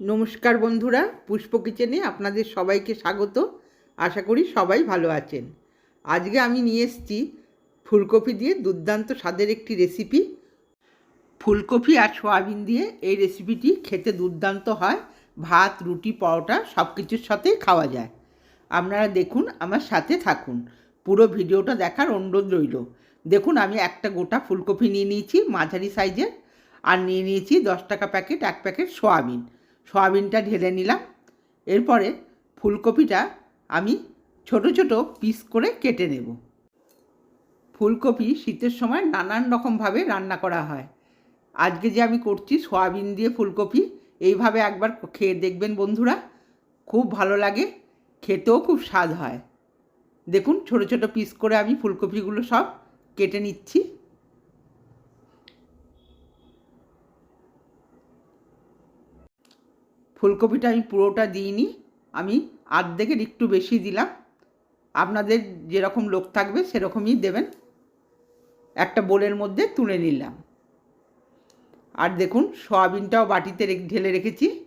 নমস্কার বন্ধুরা, পুষ্প কিচেনে আপনাদের সবাইকে স্বাগত। আশা করি সবাই ভালো আছেন। আজকে আমি নিয়ে এসেছি ফুলকপি দিয়ে দুর্দান্ত স্বাদের একটি রেসিপি। ফুলকপি আর সয়াবিন দিয়ে এই রেসিপিটি খেতে দুর্দান্ত হয়। ভাত, রুটি, পরোটা সব কিছুর সাথেই খাওয়া যায়। আপনারা দেখুন, আমার সাথে থাকুন। পুরো ভিডিওটা দেখার অনুরোধ রইল। দেখুন, আমি একটা গোটা ফুলকপি নিয়ে নিয়েছি মাঝারি সাইজের। আর নিয়ে নিয়েছি দশ টাকা প্যাকেট, এক প্যাকেট সয়াবিন। সয়াবিনটা ঢেলে নিলাম। এরপরে ফুলকপিটা আমি ছোট ছোট পিস করে কেটে নেব। ফুলকপি শীতের সময় নানান রকমভাবে রান্না করা হয়। আজকে যে আমি করছি সয়াবিন দিয়ে ফুলকপি, এইভাবে একবার খেয়ে দেখবেন বন্ধুরা। খুব ভালো লাগে, খেতেও খুব স্বাদ হয়। দেখুন, ছোট ছোট পিস করে আমি ফুলকপিগুলো সব কেটে নিচ্ছি। ফুলকপিটা আমি পুরোটা দিইনি, আমি আর্ধেকের একটু বেশি দিলাম। আপনাদের যেরকম লোক থাকবে সেরকমই দেবেন। একটা বোলের মধ্যে তুলে নিলাম। আর দেখুন, সয়াবিনটাও বাটিতে ঢেলে রেখেছি।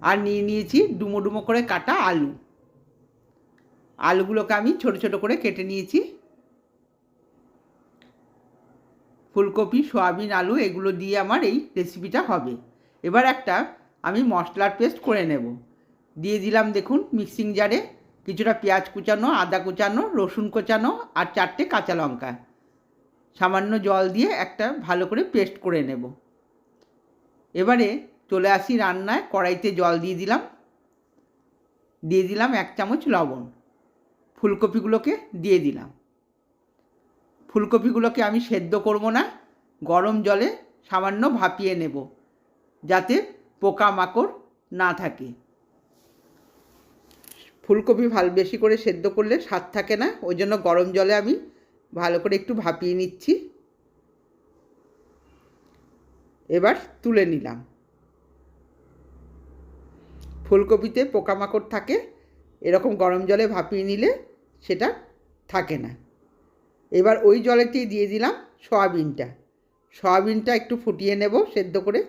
আর নিয়ে নিয়েছি ডুমো ডুমো করে কাটা আলু। আলুগুলোকে আমি ছোট ছোট করে কেটে নিয়েছি। ফুলকপি, সয়াবিন, আলু এগুলো দিয়ে আমার এই রেসিপিটা হবে। এবার একটা আমি মশলার পেস্ট করে নেব। দিয়ে দিলাম দেখুন মিক্সিং জারে কিছুটা পেঁয়াজ কুচানো, আদা কুচানো, রসুন কুচানো আর চারটে কাঁচা লঙ্কা। সামান্য জল দিয়ে একটা ভালো করে পেস্ট করে নেব। এবারে চলে আসি রান্নায়, কড়াইতে জল দিয়ে দিলাম। দিয়ে দিলাম এক চামচ লবণ। ফুলকপিগুলোকে দিয়ে দিলাম। ফুলকপিগুলোকে আমি সেদ্ধ করব না, গরম জলে সামান্য ভাপিয়ে নেব, যাতে পোকামাকড় না থাকে। ফুলকপি ভালো বেশি করে সেদ্ধ করলে স্বাদ থাকে না, ওই জন্য গরম জলে আমি ভালো করে একটু ভাপিয়ে নিচ্ছি। এবার তুলে নিলাম। ফুলকপিতে পোকামাকড় থাকে, এরকম গরম জলে ভাপিয়ে নিলে সেটা থাকে না। এবার ওই জলেতেই দিয়ে দিলাম সয়াবিনটা। সয়াবিনটা একটু ফুটিয়ে নেব, সেদ্ধ করে।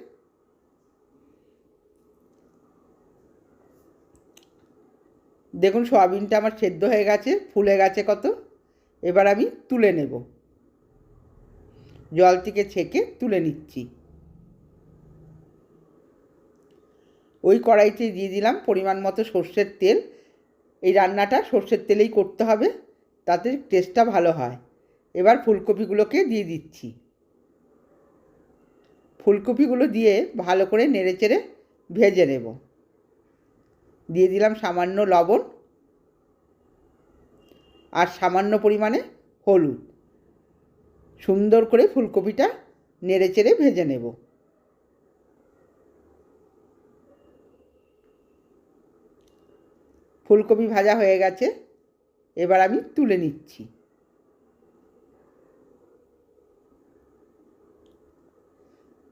দেখুন, সয়াবিনটা আমার সেদ্ধ হয়ে গেছে, ফুলে গেছে কত। এবার আমি তুলে নেব। জল থেকে ছেঁকে তুলে নিচ্ছি। ওই কড়াইতে দিয়ে দিলাম পরিমাণ মতো সর্ষের তেল। এই রান্নাটা সর্ষের তেলেই করতে হবে, তাতে টেস্টটা ভালো হয়। এবার ফুলকপিগুলোকে দিয়ে দিচ্ছি। ফুলকপিগুলো দিয়ে ভালো করে নেড়েচেড়ে ভেজে নেব। দিয়ে দিলাম সামান্য লবণ আর সামান্য পরিমাণে হলুদ। সুন্দর করে ফুলকপিটা নেড়েচেড়ে ভেজে নেব। ফুলকপি ভাজা হয়ে গেছে, এবার আমি তুলে নিচ্ছি।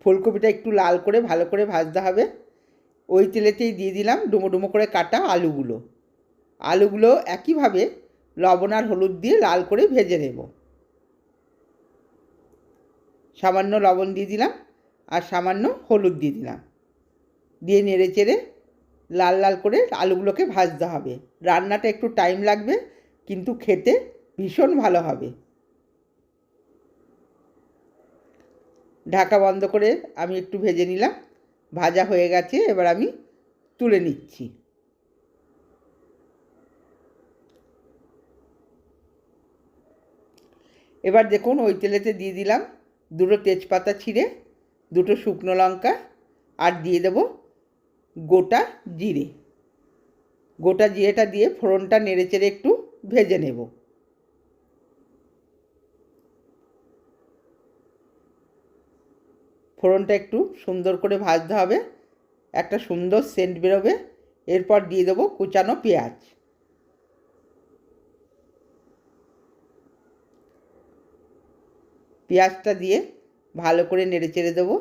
ফুলকপিটা একটু লাল করে, ভালো করে ভাজতে হবে। ওই তেলেতেই দিয়ে দিলাম ডুমো ডুমো করে কাটা আলুগুলো। আলুগুলো একইভাবে লবণ আর হলুদ দিয়ে লাল করে ভেজে নেব। সামান্য লবণ দিয়ে দিলাম আর সামান্য হলুদ দিয়ে দিলাম। দিয়ে নেড়ে চেড়ে লাল লাল করে আলুগুলোকে ভাজতে হবে। রান্নাটা একটু টাইম লাগবে, কিন্তু খেতে ভীষণ ভালো হবে। ঢাকা বন্ধ করে আমি একটু ভেজে নিলাম। ভাজা হয়ে গেছে, এবার আমি তুলে নিচ্ছি। এবার দেখুন, ওই তেলেতে দিয়ে দিলাম দুটো তেজপাতা ছিঁড়ে, দুটো শুকনো লঙ্কা, আর দিয়ে দেব গোটা জিরে। গোটা জিরেটা দিয়ে ফোড়নটা নেড়েচেড়ে একটু ভেজে নেব। ফোড়নটা একটু সুন্দর করে ভাজতে হবে। একটা সুন্দর সেন্ট বেরোবে। এরপর দিয়ে দেবো কুচানো পেঁয়াজ। পেঁয়াজটা দিয়ে ভালো করে নেড়ে চেড়ে দেবো।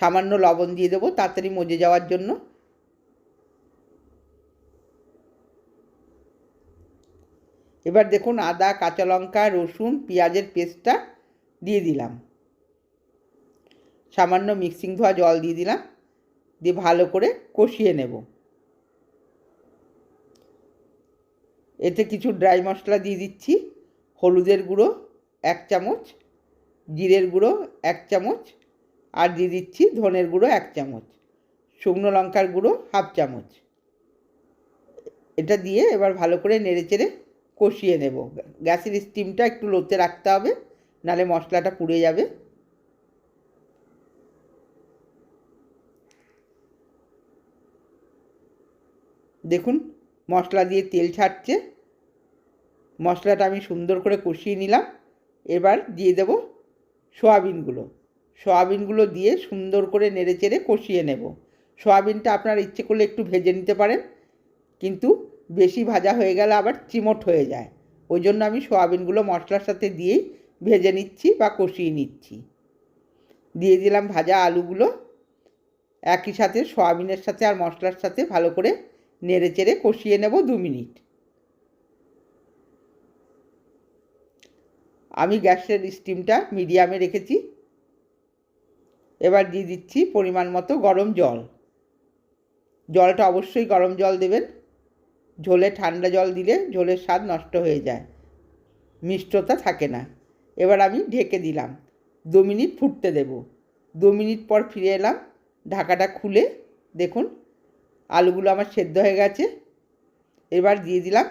সামান্য লবণ দিয়ে দেবো তাড়াতাড়ি মজে যাওয়ার জন্য। এবার দেখুন আদা, কাঁচা লঙ্কা, রসুন, পেঁয়াজের পেস্টটা দিয়ে দিলাম। সামান্য মিক্সিং ধোয়া জল দিয়ে দিলাম, দিয়ে ভালো করে কষিয়ে নেব। এতে কিছু ড্রাই মশলা দিয়ে দিচ্ছি, হলুদের গুঁড়ো এক চামচ, জিরের গুঁড়ো এক চামচ, আর দিয়ে দিচ্ছি ধনের গুঁড়ো এক চামচ, শুকনো লঙ্কার গুঁড়ো হাফ চামচ। এটা দিয়ে এবার ভালো করে নেড়ে চেড়ে কষিয়ে নেব। গ্যাসের স্টিমটা একটু লোতে রাখতে হবে, নালে মশলাটা পুড়ে যাবে। দেখুন, মশলা দিয়ে তেল ছাড়ছে। মশলাটা আমি সুন্দর করে কষিয়ে নিলাম। এবার দিয়ে দেব সোয়াবিনগুলো। সোয়াবিনগুলো দিয়ে সুন্দর করে নেড়ে চেড়ে কষিয়ে নেব। সোয়াবিনটা আপনার ইচ্ছে করলে একটু ভেজে নিতে পারেন, কিন্তু বেশি ভাজা হয়ে গেলে আবার চিমট হয়ে যায়। ওই জন্য আমি সোয়াবিনগুলো মশলার সাথে দিয়েই ভেজে নিচ্ছি বা কষিয়ে নিচ্ছি। দিয়ে দিলাম ভাজা আলুগুলো। একই সাথে সোয়াবিনের সাথে আর মশলার সাথে ভালো করে নেড়ে চেড়ে কষিয়ে নেব দু মিনিট। আমি গ্যাসের স্টিমটা মিডিয়ামে রেখেছি। এবার দিয়ে দিচ্ছি পরিমাণ মতো গরম জল। জলটা অবশ্যই গরম জল দেবেন। ঝোলে ঠান্ডা জল দিলে ঝোলের স্বাদ নষ্ট হয়ে যায়। মিষ্টতা থাকে না। এবার আমি ঢেকে দিলাম। দু মিনিট ফুটতে দেব। দু মিনিট পর ফিরে এলাম। ঢাকাটা খুলে দেখুন আলুগুলো আমার সেদ্ধ হয়ে গেছে। এবার দিয়ে দিলাম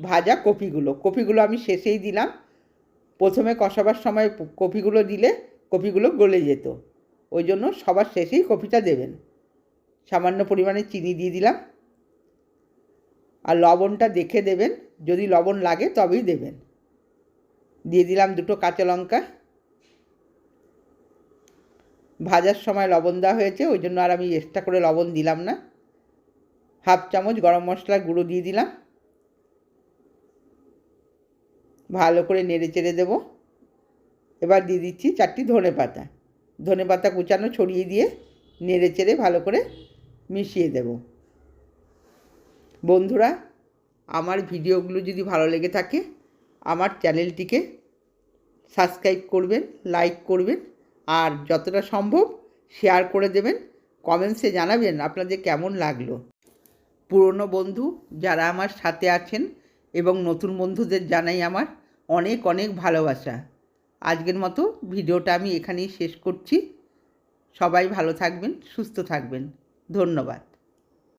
ভাজা কপিগুলো। কপিগুলো আমি শেষেই দিলাম। প্রথমে কষাবার সময় কপিগুলো দিলে কপিগুলো গলে যেত। ওই জন্য সবার শেষেই কপিটা দেবেন। সামান্য পরিমাণে চিনি দিয়ে দিলাম। আর লবণটা দেখে দেবেন। যদি লবণ লাগে তবেই দেবেন। দিয়ে দিলাম দুটো কাঁচা লঙ্কা। ভাজার সময় লবণ দেওয়া হয়েছে, ওই জন্য আর আমি এক্সট্রা করে লবণ দিলাম না। হাফ চামচ গরম মশলার গুঁড়ো দিয়ে দিলাম। ভালো করে নেড়ে চেড়ে দেবো। এবার দিয়ে দিচ্ছি চারটি ধনে পাতা। ধনে পাতা কুচানো ছড়িয়ে দিয়ে নেড়ে চেড়ে ভালো করে মিশিয়ে দেব। বন্ধুরা, আমার ভিডিওগুলো যদি ভালো লেগে থাকে, আমার চ্যানেলটিকে সাবস্ক্রাইব করবেন, লাইক করবেন, আর যতটা সম্ভব শেয়ার করে দেবেন। কমেন্টসে জানাবেন আপনাদের কেমন লাগল। পুরনো বন্ধু যারা আমার সাথে আছেন এবং নতুন বন্ধুদের জানাই আমার অনেক অনেক ভালোবাসা। আজকের মতো ভিডিওটা আমি এখানেই শেষ করছি। সবাই ভালো থাকবেন, সুস্থ থাকবেন। ধন্যবাদ।